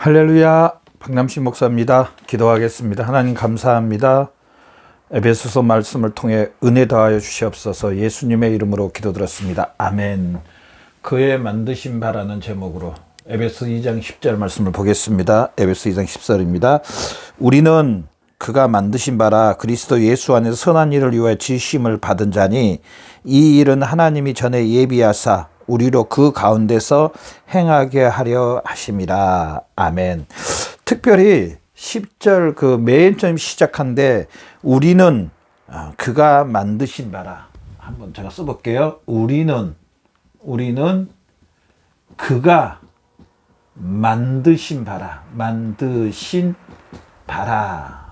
할렐루야 박남신 목사입니다. 기도하겠습니다. 하나님 감사합니다. 에베소서 말씀을 통해 은혜 더하여 주시옵소서 예수님의 이름으로 기도드렸습니다. 아멘. 그의 만드신 바라는 제목으로 에베소 2장 10절 말씀을 보겠습니다. 에베소 2장 10절입니다. 우리는 그가 만드신 바라 그리스도 예수 안에서 선한 일을 위하여 지심을 받은 자니 이 일은 하나님이 전에 예비하사 우리로 그 가운데서 행하게 하려 하심이라. 아멘. 특별히 10절 그 맨 처음 시작한데 우리는 어, 그가 만드신 바라. 한번 제가 써볼게요. 우리는 우리는 그가 만드신 바라. 만드신 바라.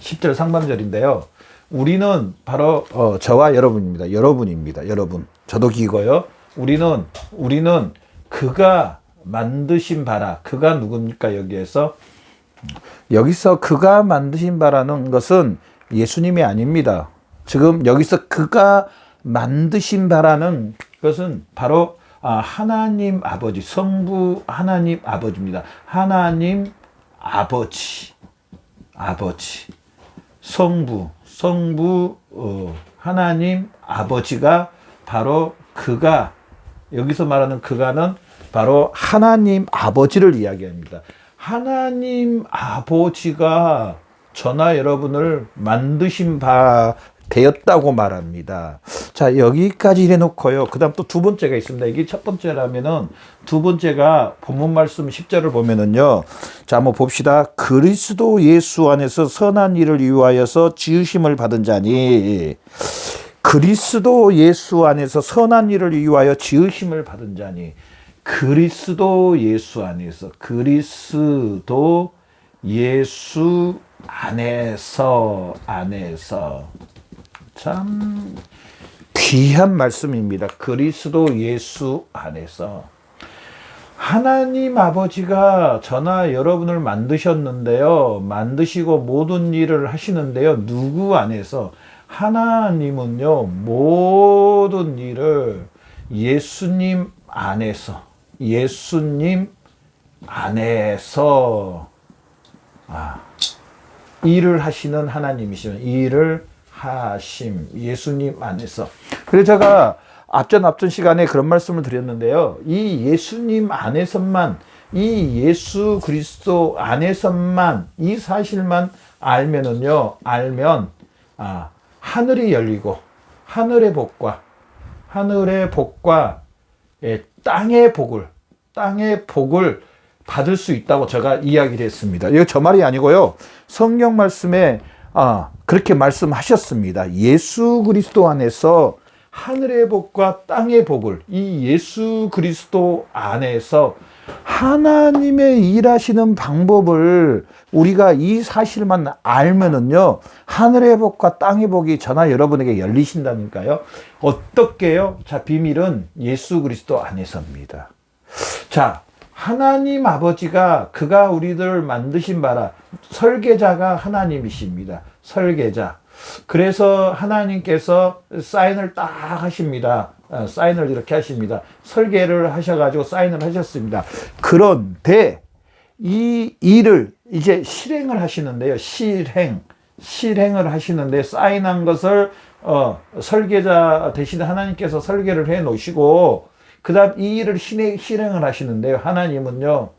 10절 상반절인데요. 우리는 바로 어, 저와 여러분입니다. 여러분입니다. 여러분. 저도 기고요. 우리는 우리는 그가 만드신 바라. 그가 누굽니까 여기에서? 여기서 그가 만드신 바라는 것은 예수님이 아닙니다. 지금 여기서 그가 만드신 바라는 것은 바로 아, 하나님 아버지, 성부 하나님 아버지입니다. 하나님 아버지, 아버지, 성부, 성부 어, 하나님 아버지가 바로 그가 여기서 말하는 그가는 바로 하나님 아버지를 이야기합니다. 하나님 아버지가 저나 여러분을 만드신 바 되었다고 말합니다. 자, 여기까지 해놓고요. 그 다음 또 두 번째가 있습니다. 이게 첫 번째라면은 두 번째가 본문 말씀 10절을 보면은요. 자, 한번 봅시다. 그리스도 예수 안에서 선한 일을 위하여서 지으심을 받은 자니 그리스도 예수 안에서 선한 일을 위하여 지으심을 받은 자니 그리스도 예수 안에서 그리스도 예수 안에서 안에서 참 귀한 말씀입니다. 그리스도 예수 안에서 하나님 아버지가 저나 여러분을 만드셨는데요. 만드시고 모든 일을 하시는데요. 누구 안에서 하나님은요. 모든 일을 예수님 안에서 예수님 안에서 아, 일을 하시는 하나님이시면 일을 하심 예수님 안에서 그래서 제가 앞전 앞전 시간에 그런 말씀을 드렸는데요 이 예수님 안에서만 이 예수 그리스도 안에서만 이 사실만 알면은요 알면 아 하늘이 열리고 하늘의 복과 하늘의 복과 예, 땅의 복을 땅의 복을 받을 수 있다고 제가 이야기를 했습니다. 이거 저 말이 아니고요. 성경 말씀에 아, 그렇게 말씀하셨습니다. 예수 그리스도 안에서 하늘의 복과 땅의 복을 이 예수 그리스도 안에서 하나님의 일하시는 방법을 우리가 이 사실만 알면은요, 하늘의 복과 땅의 복이 저나 여러분에게 열리신다니까요. 어떻게요? 자, 비밀은 예수 그리스도 안에서입니다. 자, 하나님 아버지가 그가 우리들 만드신 바라 설계자가 하나님이십니다. 설계자. 그래서 하나님께서 사인을 딱 하십니다. 어, 사인을 이렇게 하십니다. 설계를 하셔가지고 사인을 하셨습니다. 그런데 이 일을 이제 실행을 하시는데요. 실행. 실행을 하시는데 사인한 것을 어, 설계자 대신 하나님께서 설계를 해 놓으시고 그 다음 이 일을 실행을 하시는데요. 하나님은요,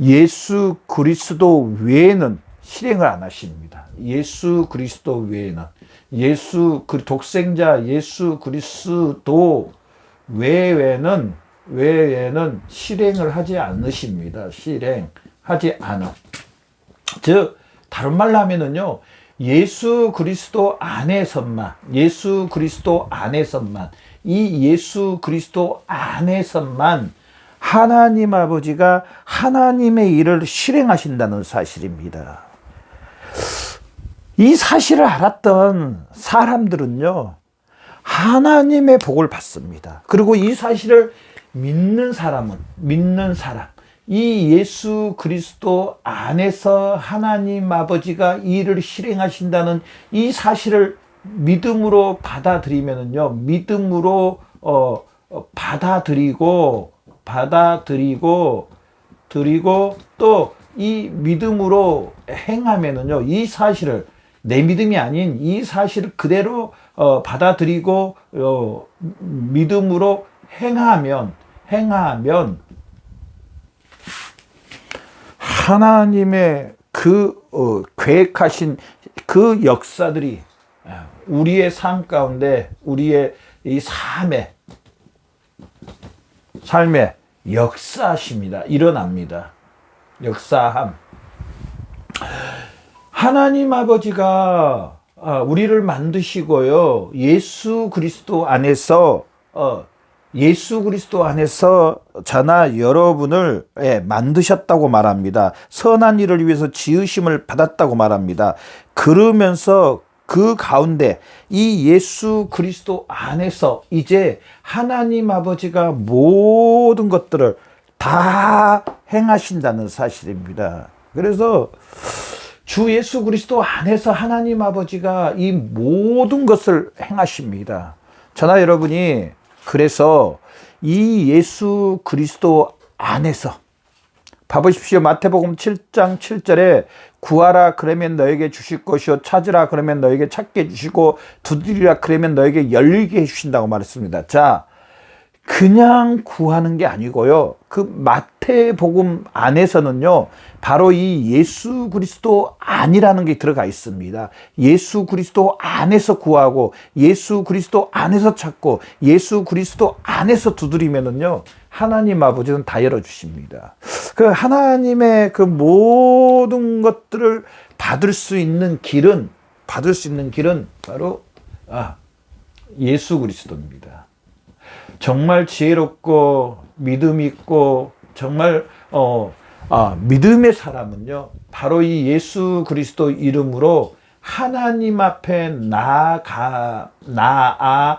예수 그리스도 외에는 실행을 안 하십니다. 예수 그리스도 외에는. 예수 그 독생자 예수 그리스도 외에는 외에는 실행을 하지 않으십니다. 실행하지 않아. 즉 다른 말로 하면은요. 예수 그리스도 안에서만 예수 그리스도 안에서만 이 예수 그리스도 안에서만 하나님 아버지가 하나님의 일을 실행하신다는 사실입니다. 이 사실을 알았던 사람들은요, 하나님의 복을 받습니다. 그리고 이 사실을 믿는 사람은, 믿는 사람, 이 예수 그리스도 안에서 하나님 아버지가 일을 실행하신다는 이 사실을 믿음으로 받아들이면은요, 믿음으로 어, 어, 받아들이고 받아들이고 받아들이고 또 이 믿음으로 행하면은요, 이 사실을 내 믿음이 아닌 이 사실을 그대로 어, 받아들이고 어, 믿음으로 행하면 행하면 하나님의 그 어, 계획하신 그 역사들이 아, 우리의 삶 가운데 우리의 이 삶에 삶에 역사하십니다. 일어납니다. 역사함. 하나님 아버지가 아, 우리를 만드시고요. 예수 그리스도 안에서 어, 예수 그리스도 안에서 저나 여러분을 예, 만드셨다고 말합니다. 선한 일을 위해서 지으심을 받았다고 말합니다. 그러면서 그 가운데 이 예수 그리스도 안에서 이제 하나님 아버지가 모든 것들을 다 행하신다는 사실입니다. 그래서 주 예수 그리스도 안에서 하나님 아버지가 이 모든 것을 행하십니다. 저나 여러분이 그래서 이 예수 그리스도 안에서 봐보십시오. 마태복음 7장 7절에 구하라 그러면 너에게 주실 것이요 찾으라 그러면 너에게 찾게 주시고 두드리라 그러면 너에게 열리게 해 주신다고 말했습니다. 자, 그냥 구하는 게 아니고요. 그 마태복음 안에서는요. 바로 이 예수 그리스도 안이라는 게 들어가 있습니다. 예수 그리스도 안에서 구하고 예수 그리스도 안에서 찾고 예수 그리스도 안에서 두드리면은요. 하나님 아버지는 다 열어 주십니다. 그 하나님의 그 모든 것들을 받을 수 있는 길은 받을 수 있는 길은 바로 아 예수 그리스도입니다. 정말 지혜롭고 믿음 있고 정말 어 아, 믿음의 사람은요 바로 이 예수 그리스도 이름으로 하나님 앞에 나가 나아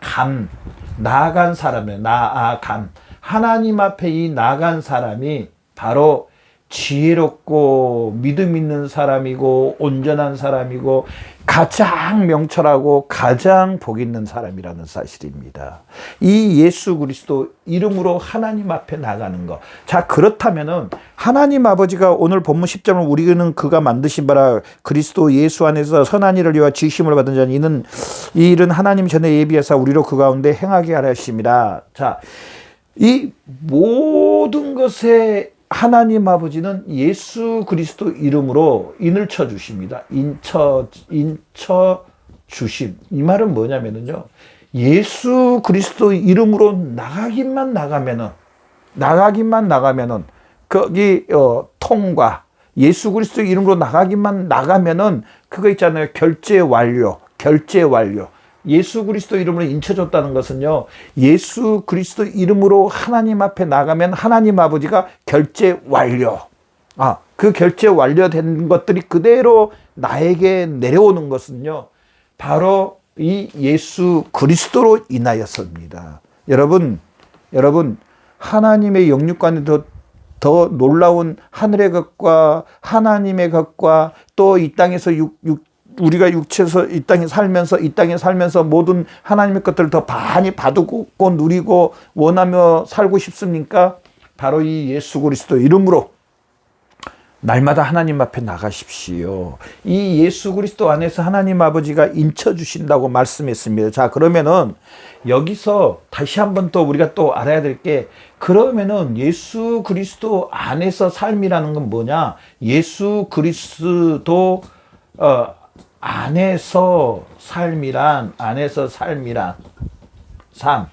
감 나아간 사람이에요. 나아감 하나님 앞에 이 나간 사람이 바로 지혜롭고 믿음 있는 사람이고 온전한 사람이고 가장 명철하고 가장 복 있는 사람이라는 사실입니다. 이 예수 그리스도 이름으로 하나님 앞에 나가는 것. 자, 그렇다면은 하나님 아버지가 오늘 본문 10절은 우리는 그가 만드신 바라 그리스도 예수 안에서 선한 일을 위하여 지심을 받은 자는 이는 이 일은 하나님 전에 예비하사 우리로 그 가운데 행하게 하려 하심이라. 자, 이 모든 것에 하나님 아버지는 예수 그리스도 이름으로 인을 쳐 주십니다. 인쳐 인쳐 주심. 이 말은 뭐냐면은요. 예수 그리스도 이름으로 나가기만 나가면은 나가기만 나가면은 거기 어, 통과 예수 그리스도 이름으로 나가기만 나가면은 그거 있잖아요. 결제 완료. 결제 완료. 예수 그리스도 이름으로 인쳐줬다는 것은요, 예수 그리스도 이름으로 하나님 앞에 나가면 하나님 아버지가 결제 완료. 아, 그 결제 완료된 것들이 그대로 나에게 내려오는 것은요, 바로 이 예수 그리스도로 인하여서입니다. 여러분, 여러분, 하나님의 영육관에 더, 더 놀라운 하늘의 것과 하나님의 것과 또 이 땅에서 육, 육, 우리가 육체에서 이 땅에 살면서 이 땅에 살면서 모든 하나님의 것들을 더 많이 받고 누리고 원하며 살고 싶습니까? 바로 이 예수 그리스도 이름으로 날마다 하나님 앞에 나가십시오. 이 예수 그리스도 안에서 하나님 아버지가 인쳐 주신다고 말씀했습니다. 자, 그러면은 여기서 다시 한번 또 우리가 또 알아야 될 게 그러면은 예수 그리스도 안에서 삶이라는 건 뭐냐? 예수 그리스도 어 안에서 삶이란 안에서 삶이란 삶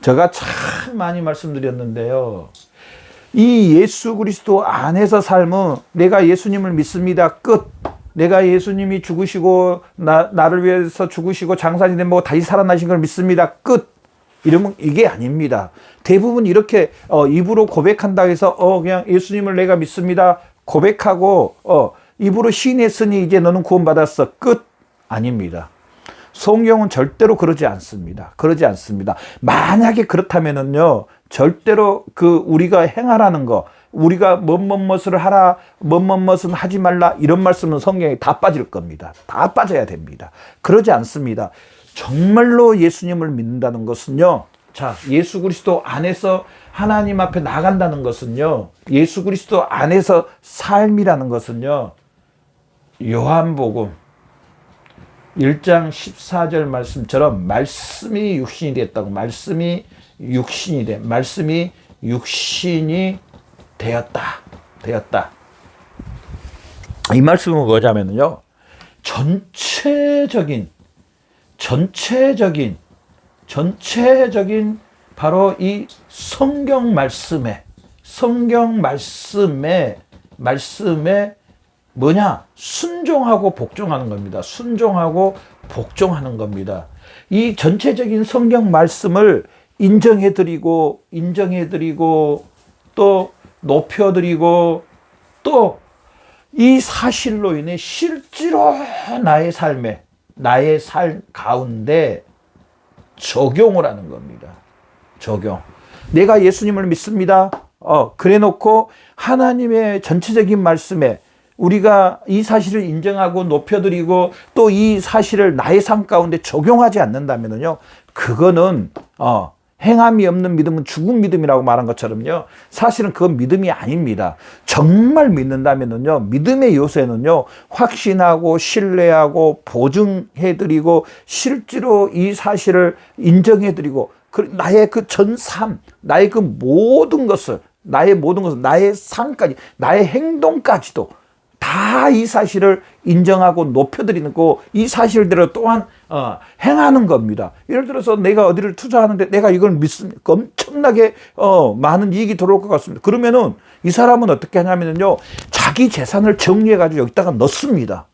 제가 참 많이 말씀드렸는데요. 이 예수 그리스도 안에서 삶은 내가 예수님을 믿습니다. 끝. 내가 예수님이 죽으시고 나, 나를 위해서 죽으시고 장사지 된 뭐고 다시 살아나신 걸 믿습니다. 끝. 이러면 이게 아닙니다. 대부분 이렇게 어, 입으로 고백한다 해서 어 그냥 예수님을 내가 믿습니다. 고백하고 어 입으로 시인했으니 이제 너는 구원받았어. 끝. 아닙니다. 성경은 절대로 그러지 않습니다. 그러지 않습니다. 만약에 그렇다면은요, 절대로 그 우리가 행하라는 거, 우리가 뭐뭐뭐을 하라, 뭐뭐뭐은 하지 말라 이런 말씀은 성경에 다 빠질 겁니다. 다 빠져야 됩니다. 그러지 않습니다. 정말로 예수님을 믿는다는 것은요, 자, 예수 그리스도 안에서 하나님 앞에 나간다는 것은요. 예수 그리스도 안에서 삶이라는 것은요. 요한복음 1장 14절 말씀처럼 말씀이 육신이 됐다고 말씀이 육신이 돼 말씀이 육신이 되었다 되었다. 이 말씀은 뭐냐면요 전체적인 전체적인 전체적인 바로 이 성경 말씀에 성경 말씀에 말씀에 뭐냐? 순종하고 복종하는 겁니다. 순종하고 복종하는 겁니다. 이 전체적인 성경 말씀을 인정해 드리고 인정해 드리고 또 높여 드리고 또 이 사실로 인해 실제로 나의 삶에 나의 삶 가운데 적용을 하는 겁니다. 적용. 내가 예수님을 믿습니다. 어, 그래 놓고 하나님의 전체적인 말씀에 우리가 이 사실을 인정하고 높여드리고 또 이 사실을 나의 삶 가운데 적용하지 않는다면요, 그거는 어, 행함이 없는 믿음은 죽은 믿음이라고 말한 것처럼요. 사실은 그건 믿음이 아닙니다. 정말 믿는다면은요, 믿음의 요새는요, 확신하고 신뢰하고 보증해드리고 실제로 이 사실을 인정해드리고 그 나의 그 전삼, 나의 그 모든 것을 나의 모든 것을 나의 삶까지 나의 행동까지도 다 이 사실을 인정하고 높여드리는 거, 이 사실대로 또한 어, 행하는 겁니다. 예를 들어서 내가 어디를 투자하는데 내가 이걸 믿습니까? 엄청나게 어, 많은 이익이 들어올 것 같습니다. 그러면은 이 사람은 어떻게 하냐면요, 자기 재산을 정리해가지고 여기다가 넣습니다.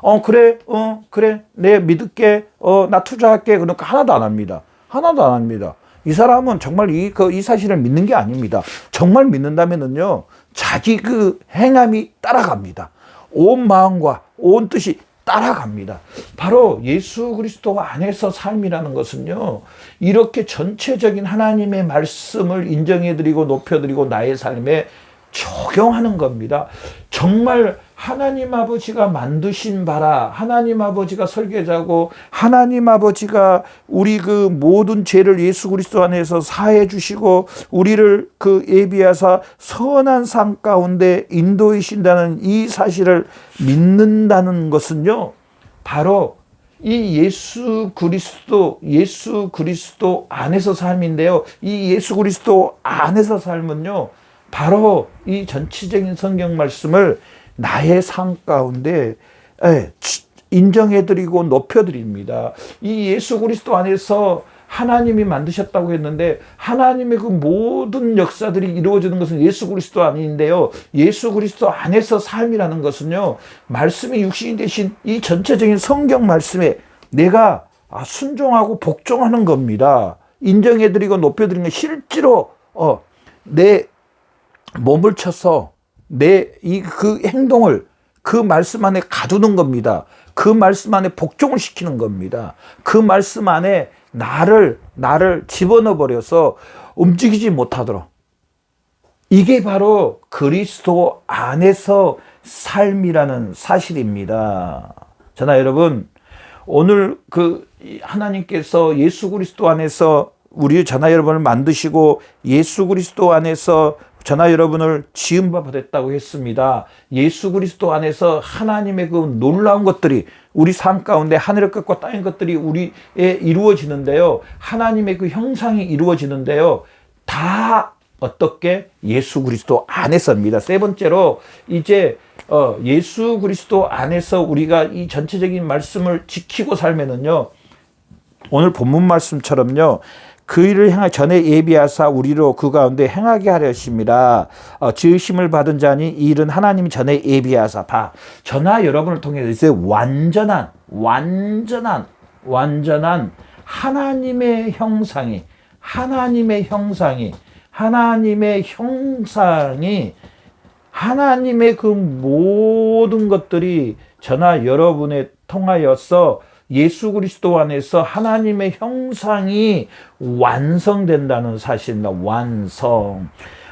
어 그래, 어 그래, 내 믿을게, 어 나 투자할게. 그러니까 하나도 안 합니다. 하나도 안 합니다. 이 사람은 정말 이, 그, 이 사실을 믿는 게 아닙니다. 정말 믿는다면은요, 자기 그 행함이 따라갑니다. 온 마음과 온 뜻이 따라갑니다. 바로 예수 그리스도 안에서 삶이라는 것은요, 이렇게 전체적인 하나님의 말씀을 인정해드리고 높여드리고 나의 삶에 적용하는 겁니다. 정말 하나님 아버지가 만드신 바라 하나님 아버지가 설계자고 하나님 아버지가 우리 그 모든 죄를 예수 그리스도 안에서 사해 주시고 우리를 그 예비하사 선한 삶 가운데 인도이신다는 이 사실을 믿는다는 것은요. 바로 이 예수 그리스도 예수 그리스도 안에서 삶인데요. 이 예수 그리스도 안에서 삶은요. 바로 이 전체적인 성경 말씀을 나의 삶 가운데 예, 인정해드리고 높여드립니다. 이 예수 그리스도 안에서 하나님이 만드셨다고 했는데 하나님의 그 모든 역사들이 이루어지는 것은 예수 그리스도 아닌데요. 예수 그리스도 안에서 삶이라는 것은요. 말씀이 육신이 되신 이 전체적인 성경 말씀에 내가 아, 순종하고 복종하는 겁니다. 인정해드리고 높여드리는 실제로 어, 내 몸을 쳐서 내 이 그 행동을 그 말씀 안에 가두는 겁니다. 그 말씀 안에 복종을 시키는 겁니다. 그 말씀 안에 나를 나를 집어넣어 버려서 움직이지 못하도록 이게 바로 그리스도 안에서 삶이라는 사실입니다. 저나 여러분 오늘 그 하나님께서 예수 그리스도 안에서 우리 전하 여러분을 만드시고 예수 그리스도 안에서 전하 여러분을 지음바 받았다고 했습니다. 예수 그리스도 안에서 하나님의 그 놀라운 것들이 우리 삶 가운데 하늘의 것과 땅의 것들이 우리에 이루어지는데요. 하나님의 그 형상이 이루어지는데요. 다 어떻게 예수 그리스도 안에서입니다. 세 번째로 이제 어 예수 그리스도 안에서 우리가 이 전체적인 말씀을 지키고 살면은요. 오늘 본문 말씀처럼요. 그 일을 행하 전에 예비하사 우리로 그 가운데 행하게 하려십니다. 어, 지으심을 받은 자니 이 일은 하나님이 전에 예비하사 봐. 전하 여러분을 통해서 이제 완전한 완전한 완전한 하나님의 형상이 하나님의 형상이 하나님의 형상이 하나님의 그 모든 것들이 전하 여러분에 통하여서 예수 그리스도 안에서 하나님의 형상이 완성된다는 사실입니다. 완성.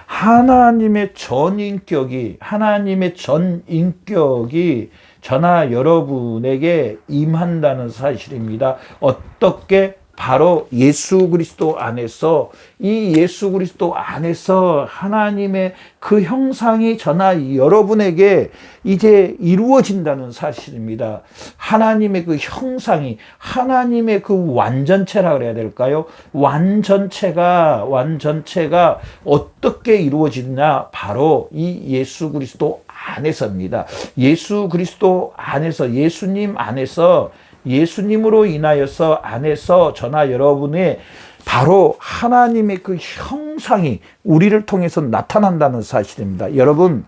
하나님의 전인격이, 하나님의 전인격이 저나 여러분에게 임한다는 사실입니다. 어떻게 바로 예수 그리스도 안에서 이 예수 그리스도 안에서 하나님의 그 형상이 저나 여러분에게 이제 이루어진다는 사실입니다. 하나님의 그 형상이 하나님의 그 완전체라 그래야 될까요? 완전체가 완전체가 어떻게 이루어지냐? 바로 이 예수 그리스도 안에서입니다. 예수 그리스도 안에서 예수님 안에서 예수님으로 인하여서 안에서 저나 여러분의 바로 하나님의 그 형상이 우리를 통해서 나타난다는 사실입니다. 여러분,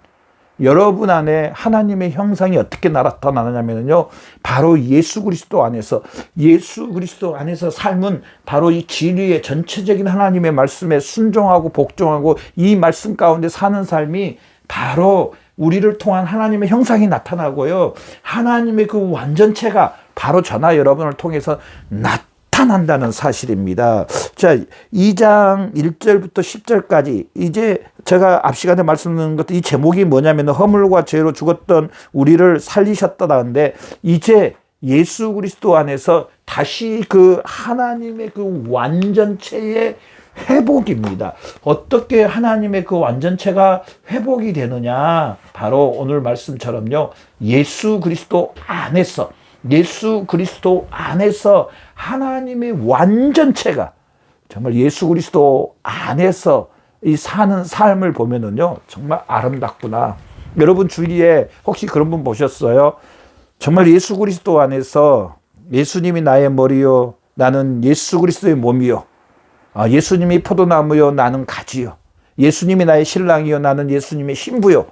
여러분 안에 하나님의 형상이 어떻게 나타나느냐면요. 바로 예수 그리스도 안에서 예수 그리스도 안에서 삶은 바로 이 진리의 전체적인 하나님의 말씀에 순종하고 복종하고 이 말씀 가운데 사는 삶이 바로 우리를 통한 하나님의 형상이 나타나고요. 하나님의 그 완전체가 바로 저나 여러분을 통해서 나타난다는 사실입니다. 자, 2장 1절부터 10절까지 이제 제가 앞 시간에 말씀드린 것도 이 제목이 뭐냐면 허물과 죄로 죽었던 우리를 살리셨다는데 이제 예수 그리스도 안에서 다시 그 하나님의 그 완전체의 회복입니다. 어떻게 하나님의 그 완전체가 회복이 되느냐? 바로 오늘 말씀처럼요. 예수 그리스도 안에서 예수 그리스도 안에서 하나님의 완전체가 정말 예수 그리스도 안에서 이 사는 삶을 보면은요, 정말 아름답구나. 여러분 주위에 혹시 그런 분 보셨어요? 정말 예수 그리스도 안에서 예수님이 나의 머리요, 나는 예수 그리스도의 몸이요. 아, 예수님이 포도나무요, 나는 가지요. 예수님이 나의 신랑이요, 나는 예수님의 신부요.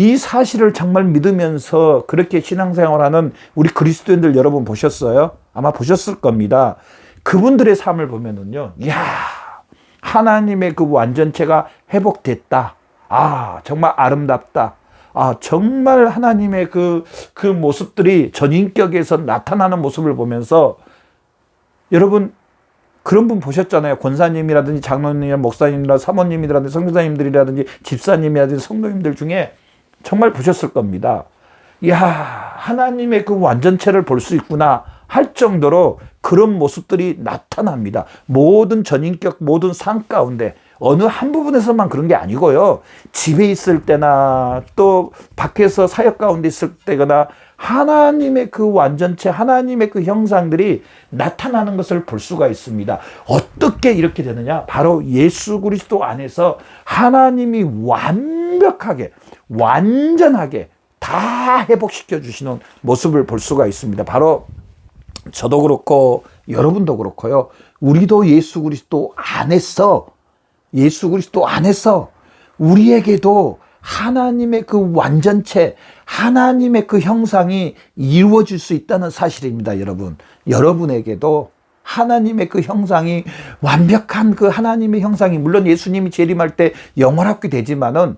이 사실을 정말 믿으면서 그렇게 신앙생활하는 우리 그리스도인들 여러분 보셨어요? 아마 보셨을 겁니다. 그분들의 삶을 보면은요, 이야, 하나님의 그 완전체가 회복됐다. 아, 정말 아름답다. 아, 정말 하나님의 그, 그 모습들이 전인격에서 나타나는 모습을 보면서 여러분, 그런 분 보셨잖아요. 권사님이라든지 장로님이나 목사님이나 사모님이라든지 성교사님들이라든지 집사님이라든지 성도님들 중에 정말 보셨을 겁니다. 야 하나님의 그 완전체를 볼 수 있구나 할 정도로 그런 모습들이 나타납니다. 모든 전인격, 모든 상 가운데 어느 한 부분에서만 그런 게 아니고요. 집에 있을 때나 또 밖에서 사역 가운데 있을 때거나 하나님의 그 완전체, 하나님의 그 형상들이 나타나는 것을 볼 수가 있습니다. 어떻게 이렇게 되느냐? 바로 예수 그리스도 안에서 하나님이 완벽하게 완전하게 다 회복시켜 주시는 모습을 볼 수가 있습니다. 바로 저도 그렇고 여러분도 그렇고요. 우리도 예수 그리스도 안에서 예수 그리스도 안에서 우리에게도 하나님의 그 완전체, 하나님의 그 형상이 이루어질 수 있다는 사실입니다, 여러분. 여러분에게도 하나님의 그 형상이 완벽한 그 하나님의 형상이 물론 예수님이 재림할 때 영원하게 되지만은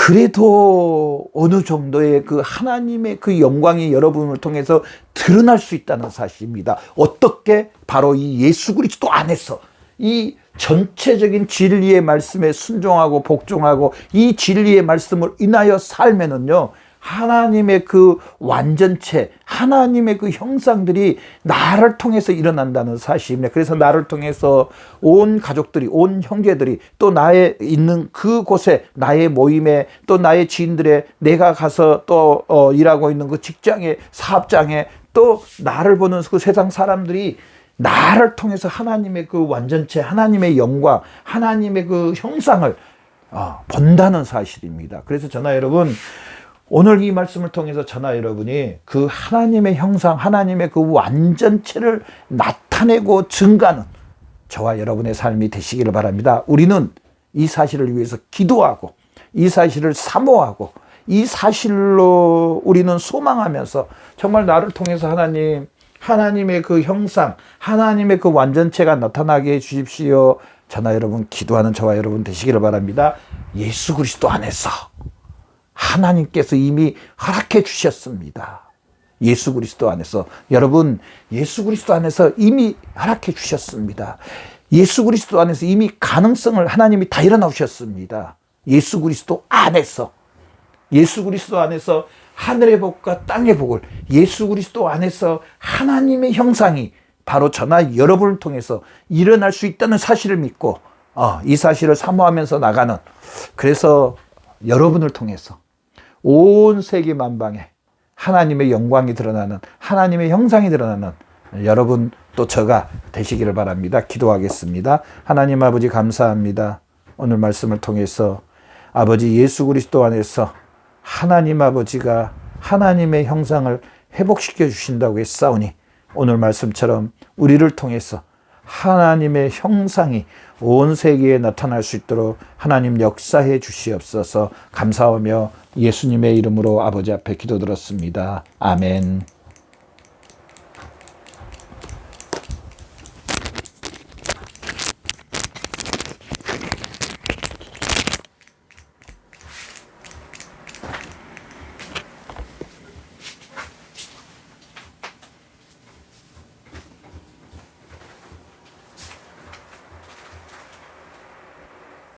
그래도 어느 정도의 그 하나님의 그 영광이 여러분을 통해서 드러날 수 있다는 사실입니다. 어떻게? 바로 이 예수 그리스도 안에서 이 전체적인 진리의 말씀에 순종하고 복종하고 이 진리의 말씀을 인하여 살면은요, 하나님의 그 완전체, 하나님의 그 형상들이 나를 통해서 일어난다는 사실입니다. 그래서 나를 통해서 온 가족들이, 온 형제들이 또 나의 있는 그 곳에, 나의 모임에, 또 나의 지인들의 내가 가서 또 어, 일하고 있는 그 직장에, 사업장에 또 나를 보는 그 세상 사람들이 나를 통해서 하나님의 그 완전체, 하나님의 영광, 하나님의 그 형상을 어, 본다는 사실입니다. 그래서 저나 여러분, 오늘 이 말씀을 통해서 저나 여러분이 그 하나님의 형상, 하나님의 그 완전체를 나타내고 증가하는 저와 여러분의 삶이 되시기를 바랍니다. 우리는 이 사실을 위해서 기도하고 이 사실을 사모하고 이 사실로 우리는 소망하면서 정말 나를 통해서 하나님, 하나님의 그 형상, 하나님의 그 완전체가 나타나게 해 주십시오. 저나 여러분 기도하는 저와 여러분 되시기를 바랍니다. 예수 그리스도 안에서 하나님께서 이미 허락해 주셨습니다. 예수 그리스도 안에서 여러분 예수 그리스도 안에서 이미 허락해 주셨습니다. 예수 그리스도 안에서 이미 가능성을 하나님이 다 일어나셨습니다. 예수 그리스도 안에서 예수 그리스도 안에서 하늘의 복과 땅의 복을 예수 그리스도 안에서 하나님의 형상이 바로 저나 여러분을 통해서 일어날 수 있다는 사실을 믿고 어, 이 사실을 사모하면서 나가는 그래서 여러분을 통해서 온 세계 만방에 하나님의 영광이 드러나는 하나님의 형상이 드러나는 여러분 또 저가 되시기를 바랍니다. 기도하겠습니다. 하나님 아버지 감사합니다. 오늘 말씀을 통해서 아버지 예수 그리스도 안에서 하나님 아버지가 하나님의 형상을 회복시켜 주신다고 했사오니 오늘 말씀처럼 우리를 통해서 하나님의 형상이 온 세계에 나타날 수 있도록 하나님 역사해 주시옵소서 감사하며 예수님의 이름으로 아버지 앞에 기도드렸습니다. 아멘.